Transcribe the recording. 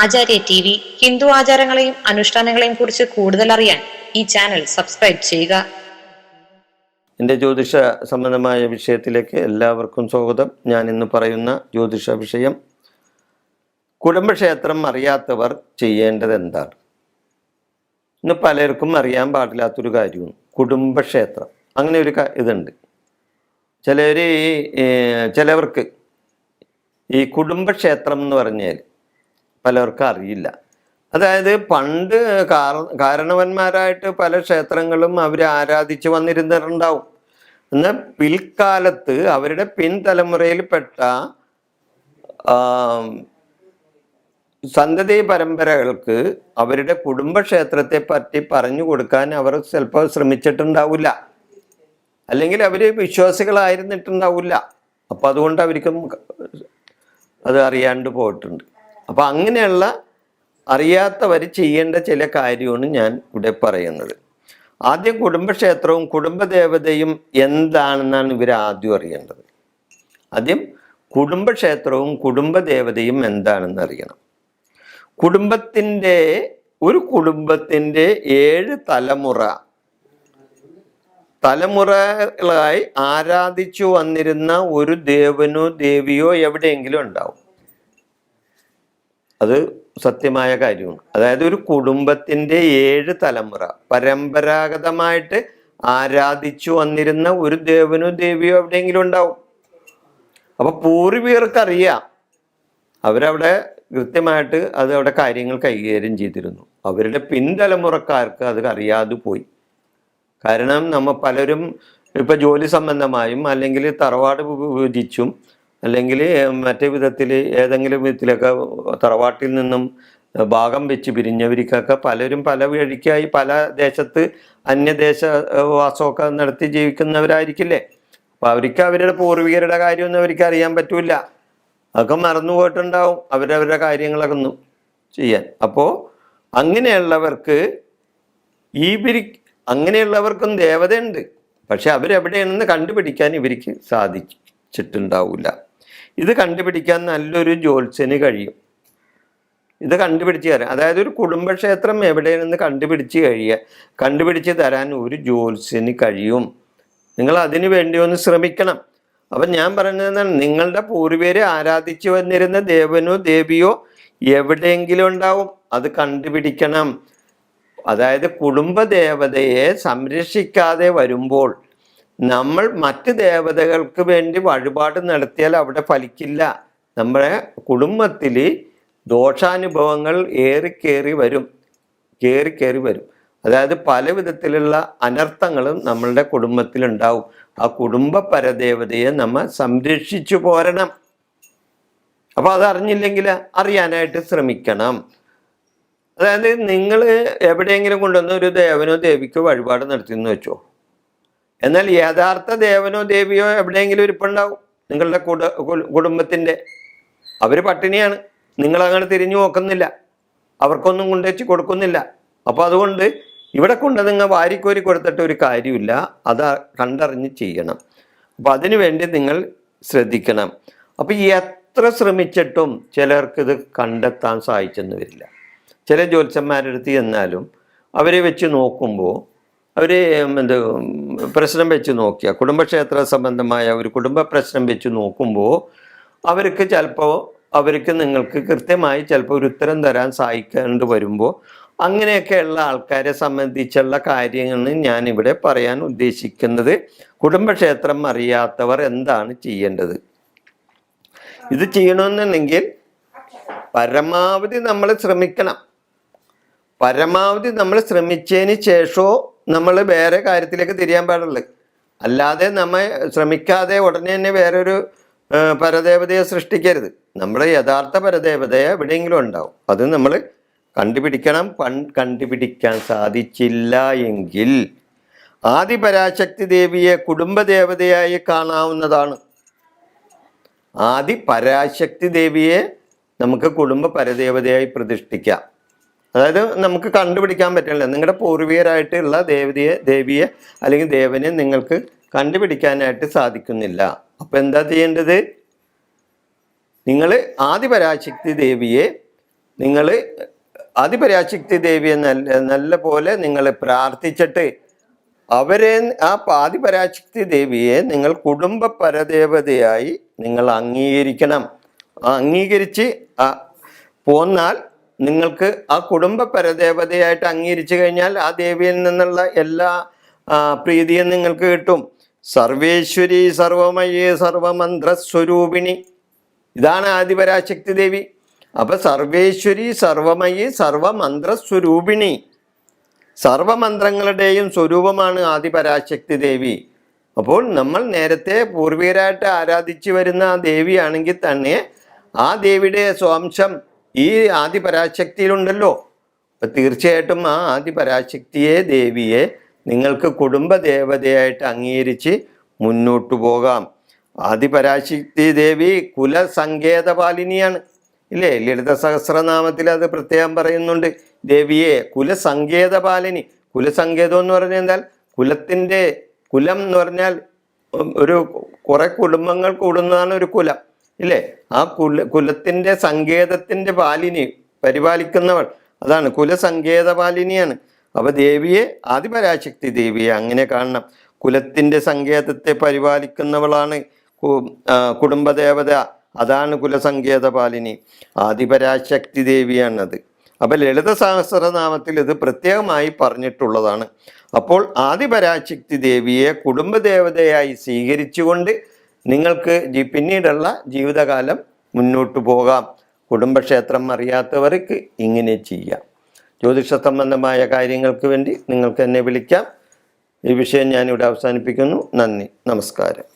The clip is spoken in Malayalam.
ആചാര്യ ടി വി ഹിന്ദു ആചാരങ്ങളെയും അനുഷ്ഠാനങ്ങളെയും കുറിച്ച് കൂടുതൽ അറിയാൻ ഈ ചാനൽ സബ്സ്ക്രൈബ് ചെയ്യുക. എന്റെ ജ്യോതിഷ സംബന്ധമായ വിഷയത്തിലേക്ക് എല്ലാവർക്കും സ്വാഗതം. ഞാൻ ഇന്ന് പറയുന്ന ജ്യോതിഷ വിഷയം കുടുംബക്ഷേത്രം അറിയാത്തവർ ചെയ്യേണ്ടത് എന്താണ്? ഇന്ന് പലർക്കും അറിയാൻ പാടില്ലാത്തൊരു കാര്യവും കുടുംബക്ഷേത്രം അങ്ങനെ ഒരു ഇതുണ്ട്. ചിലർ ചിലവർക്ക് ഈ കുടുംബക്ഷേത്രം എന്ന് പറഞ്ഞാൽ പലർക്കും അറിയില്ല. അതായത് പണ്ട് കാര- കാരണവന്മാരായിട്ട് പല ക്ഷേത്രങ്ങളും അവർ ആരാധിച്ചു വന്നിരുന്നിട്ടുണ്ടാവും. എന്നാൽ പിൽക്കാലത്ത് അവരുടെ പിൻതലമുറയിൽപ്പെട്ട സന്തതി പരമ്പരകൾക്ക് അവരുടെ കുടുംബക്ഷേത്രത്തെ പറ്റി പറഞ്ഞു കൊടുക്കാൻ അവർ ചിലപ്പോൾ ശ്രമിച്ചിട്ടുണ്ടാവില്ല. അല്ലെങ്കിൽ അവർ വിശ്വാസികളായിരുന്നിട്ടുണ്ടാവില്ല. അപ്പം അതുകൊണ്ട് അവർക്കും അത് അറിയാണ്ട് പോയിട്ടുണ്ട്. അപ്പം അങ്ങനെയുള്ള അറിയാത്തവർ ചെയ്യേണ്ട ചില കാര്യമാണ് ഞാൻ ഇവിടെ പറയുന്നത്. ആദ്യം കുടുംബക്ഷേത്രവും കുടുംബദേവതയും എന്താണെന്നാണ് ഇവർ ആദ്യം അറിയേണ്ടത്. ആദ്യം കുടുംബക്ഷേത്രവും കുടുംബദേവതയും എന്താണെന്ന് അറിയണം. കുടുംബത്തിന്റെ ഒരു കുടുംബത്തിന്റെ ഏഴ് തലമുറ തലമുറകളായി ആരാധിച്ചു വന്നിരുന്ന ഒരു ദേവനോ ദേവിയോ എവിടെയെങ്കിലും ഉണ്ടാവും. അത് സത്യമായ കാര്യമാണ്. അതായത് ഒരു കുടുംബത്തിന്റെ ഏഴ് തലമുറ പരമ്പരാഗതമായിട്ട് ആരാധിച്ചു വന്നിരുന്ന ഒരു ദേവനോ ദേവിയോ എവിടെയെങ്കിലും ഉണ്ടാവും. അപ്പൊ പൂർവികർക്കറിയാം അവരവിടെ കൃത്യമായിട്ട് അത് അവിടെ കാര്യങ്ങൾ കൈകാര്യം ചെയ്തിരുന്നു. അവരുടെ പിൻതലമുറക്കാർക്ക് അത് അറിയാതെ പോയി. കാരണം നമ്മൾ പലരും ഇപ്പൊ ജോലി സംബന്ധമായും അല്ലെങ്കിൽ തറവാട് വിഭജിച്ചും അല്ലെങ്കിൽ മറ്റേ വിധത്തിൽ ഏതെങ്കിലും വിധത്തിലൊക്കെ തറവാട്ടിൽ നിന്നും ഭാഗം വെച്ച് പിരിഞ്ഞവർക്കൊക്കെ പലരും പല വഴിക്കായി പല ദേശത്ത് അന്യദേശ വാസമൊക്കെ നടത്തി ജീവിക്കുന്നവരായിരിക്കില്ലേ? അപ്പോൾ അവർക്ക് അവരുടെ പൂർവികരുടെ കാര്യമൊന്നും അവർക്ക് അറിയാൻ പറ്റൂല. അതൊക്കെ മറന്നു പോയിട്ടുണ്ടാവും അവരവരുടെ കാര്യങ്ങളൊക്കെ ഒന്നും ചെയ്യാൻ. അപ്പോൾ അങ്ങനെയുള്ളവർക്ക് ഈ പിരി അങ്ങനെയുള്ളവർക്കും ദേവതയുണ്ട്. പക്ഷെ അവരെവിടെയാണെന്ന് കണ്ടുപിടിക്കാൻ ഇവർക്ക് സാധിച്ചിട്ടുണ്ടാവില്ല ഇത് കണ്ടുപിടിക്കാൻ നല്ലൊരു ജ്യോത്സ്യന് കഴിയും. ഇത് കണ്ടുപിടിച്ച് തരാം. അതായത് ഒരു കുടുംബക്ഷേത്രം എവിടെയാണെന്ന് കണ്ടുപിടിച്ച് കഴിയുക കണ്ടുപിടിച്ച് തരാൻ ഒരു ജ്യോത്സ്യന് കഴിയും. നിങ്ങൾ അതിനു വേണ്ടി ഒന്ന് ശ്രമിക്കണം. അപ്പം ഞാൻ പറഞ്ഞതെന്നാണ് നിങ്ങളുടെ പൂർവികരെ ആരാധിച്ചു വന്നിരുന്ന ദേവനോ ദേവിയോ എവിടെയെങ്കിലും ഉണ്ടാവും. അത് കണ്ടുപിടിക്കണം. അതായത് കുടുംബദേവതയെ സംരക്ഷിക്കാതെ വരുമ്പോൾ നമ്മൾ മറ്റ് ദേവതകൾക്ക് വേണ്ടി വഴിപാട് നടത്തിയാൽ അവിടെ ഫലിക്കില്ല. നമ്മുടെ കുടുംബത്തിൽ ദോഷാനുഭവങ്ങൾ ഏറിക്കേറി വരും. കയറി കയറി വരും. അതായത് പല വിധത്തിലുള്ള അനർത്ഥങ്ങളും നമ്മളുടെ കുടുംബത്തിലുണ്ടാവും ആ കുടുംബ പരദേവതയെ നമ്മൾ സംരക്ഷിച്ചു പോരണം. അപ്പോൾ അതറിഞ്ഞില്ലെങ്കിൽ അറിയാനായിട്ട് ശ്രമിക്കണം. അതായത് നിങ്ങൾ എവിടെയെങ്കിലും കൊണ്ടുവന്ന് ഒരു ദേവനോ ദേവിക്കോ വഴിപാട് നടത്തിയെന്ന് വെച്ചോ. എന്നാൽ യഥാർത്ഥ ദേവനോ ദേവിയോ എവിടെയെങ്കിലും ഇരിപ്പുണ്ടാവും നിങ്ങളുടെ കുട കുടുംബത്തിന്റെ. അവർ പട്ടിണിയാണ്. നിങ്ങളങ്ങനെ തിരിഞ്ഞു നോക്കുന്നില്ല. അവർക്കൊന്നും കൊണ്ടുവച്ച് കൊടുക്കുന്നില്ല. അപ്പോൾ അതുകൊണ്ട് ഇവിടെ കൊണ്ട് നിങ്ങൾ വാരിക്കോരി കൊടുത്തിട്ട് ഒരു കാര്യമില്ല. അത് കണ്ടറിഞ്ഞ് ചെയ്യണം. അപ്പോൾ അതിനു വേണ്ടി നിങ്ങൾ ശ്രദ്ധിക്കണം. അപ്പോൾ ഈ എത്ര ശ്രമിച്ചിട്ടും ചിലർക്ക് ഇത് കണ്ടെത്താൻ സാധിച്ചെന്ന് വരില്ല. ചില ജ്യോത്സന്മാരെടുത്ത് ചെന്നാലും അവരെ വെച്ച് നോക്കുമ്പോൾ അവർ എന്ത് പ്രശ്നം വെച്ച് നോക്കിയ. കുടുംബക്ഷേത്ര സംബന്ധമായ ഒരു കുടുംബ പ്രശ്നം വെച്ച് നോക്കുമ്പോൾ അവർക്ക് ചിലപ്പോൾ അവർക്ക് നിങ്ങൾക്ക് കൃത്യമായി ചിലപ്പോൾ ഒരു ഉത്തരം തരാൻ സഹായിക്കേണ്ടി വരുമ്പോൾ അങ്ങനെയൊക്കെയുള്ള ആൾക്കാരെ സംബന്ധിച്ചുള്ള കാര്യങ്ങൾ ഞാനിവിടെ പറയാൻ ഉദ്ദേശിക്കുന്നത് കുടുംബക്ഷേത്രം അറിയാത്തവർ എന്താണ് ചെയ്യേണ്ടത്? ഇത് ചെയ്യണമെന്നുണ്ടെങ്കിൽ പരമാവധി നമ്മൾ ശ്രമിക്കണം. പരമാവധി നമ്മൾ ശ്രമിച്ചതിന് ശേഷമോ നമ്മൾ വേറെ കാര്യത്തിലേക്ക് തിരിയാൻ പാടുള്ളൂ. അല്ലാതെ നമ്മൾ ശ്രമിക്കാതെ ഉടനെ തന്നെ വേറൊരു പരദേവതയെ സൃഷ്ടിക്കരുത്. നമ്മുടെ യഥാർത്ഥ പരദേവതയെ എവിടെയെങ്കിലും ഉണ്ടാവും. അത് നമ്മൾ കണ്ടുപിടിക്കണം. കണ്ടുപിടിക്കാൻ സാധിച്ചില്ല എങ്കിൽ ആദിപരാശക്തി ദേവിയെ കുടുംബദേവതയായി കാണാവുന്നതാണ്. ആദിപരാശക്തി ദേവിയെ നമുക്ക് കുടുംബ പരദേവതയായി പ്രതിഷ്ഠിക്കാം. അതായത് നമുക്ക് കണ്ടുപിടിക്കാൻ പറ്റില്ല. നിങ്ങളുടെ പൂർവികരായിട്ടുള്ള ദേവതയെ ദേവിയെ അല്ലെങ്കിൽ ദേവനെ നിങ്ങൾക്ക് കണ്ടുപിടിക്കാനായിട്ട് സാധിക്കുന്നില്ല. അപ്പം എന്താ ചെയ്യേണ്ടത്? നിങ്ങൾ ആദിപരാശക്തി ദേവിയെ നിങ്ങൾ ആദിപരാശക്തി ദേവിയെ നല്ല നല്ല പോലെ നിങ്ങൾ പ്രാർത്ഥിച്ചിട്ട് അവരെ ആ ആദിപരാശക്തി ദേവിയെ നിങ്ങൾ കുടുംബ പരദേവതയായി നിങ്ങൾ അംഗീകരിക്കണം. അംഗീകരിച്ച് പോന്നാൽ നിങ്ങൾക്ക് ആ കുടുംബ പരദേവതയായിട്ട് അംഗീകരിച്ചു കഴിഞ്ഞാൽ ആ ദേവിയിൽ നിന്നുള്ള എല്ലാ പ്രീതിയും നിങ്ങൾക്ക് കിട്ടും. സർവേശ്വരി സർവമയേ സർവമന്ത്രസ്വരൂപിണി. ഇതാണ് ആദിപരാശക്തി ദേവി. അപ്പൊ സർവേശ്വരി സർവമയി സർവമന്ത്രസ്വരൂപിണി. സർവമന്ത്രങ്ങളുടെയും സ്വരൂപമാണ് ആദിപരാശക്തി ദേവി. അപ്പോൾ നമ്മൾ നേരത്തെ പൂർവികരായിട്ട് ആരാധിച്ചു വരുന്ന ആ ദേവിയാണെങ്കിൽ തന്നെ ആ ദേവിയുടെ സ്വാംശം ഈ ആദിപരാശക്തിയിലുണ്ടല്ലോ. അപ്പം തീർച്ചയായിട്ടും ആ ആദിപരാശക്തിയെ ദേവിയെ നിങ്ങൾക്ക് കുടുംബ ദേവതയായിട്ട് അംഗീകരിച്ച് മുന്നോട്ടു പോകാം. ആദിപരാശക്തി ദേവി കുലസങ്കേതപാലിനിയാണ്. ഇല്ലേ? ലളിത സഹസ്രനാമത്തിൽ അത് പ്രത്യേകം പറയുന്നുണ്ട്. ദേവിയെ കുലസങ്കേതപാലിനി. കുലസങ്കേതം എന്ന് പറഞ്ഞാൽ കഴിഞ്ഞാൽ കുലത്തിന്റെ കുലം എന്ന് പറഞ്ഞാൽ ഒരു കുറേ കുടുംബങ്ങൾ കൂടുന്നതാണ് ഒരു കുലം. ഇല്ലേ? ആ കുല കുലത്തിന്റെ സങ്കേതത്തിന്റെ പാലിനി പരിപാലിക്കുന്നവൾ. അതാണ് കുലസങ്കേത പാലിനിയാണ്. അപ്പൊ ദേവിയെ ആദിപരാശക്തി ദേവിയെ അങ്ങനെ കാണണം. കുലത്തിന്റെ സങ്കേതത്തെ പരിപാലിക്കുന്നവളാണ് കുടുംബദേവത. അതാണ് കുലസങ്കേത പാലിനി. ആദിപരാശക്തി ദേവിയാണത്. അപ്പൊ ലളിത സഹസ്രനാമത്തിൽ ഇത് പ്രത്യേകമായി പറഞ്ഞിട്ടുള്ളതാണ്. അപ്പോൾ ആദിപരാശക്തി ദേവിയെ കുടുംബദേവതയായി സ്വീകരിച്ചുകൊണ്ട് നിങ്ങൾക്ക് ജി- പിന്നീടുള്ള ജീവിതകാലം മുന്നോട്ട് പോകാം. കുടുംബക്ഷേത്രം അറിയാത്തവർക്ക് ഇങ്ങനെ ചെയ്യാം. ജ്യോതിഷ സംബന്ധമായ കാര്യങ്ങൾക്ക് വേണ്ടി നിങ്ങൾക്ക് എന്നെ വിളിക്കാം. ഈ വിഷയം ഞാനിവിടെ അവസാനിപ്പിക്കുന്നു. നന്ദി. നമസ്കാരം.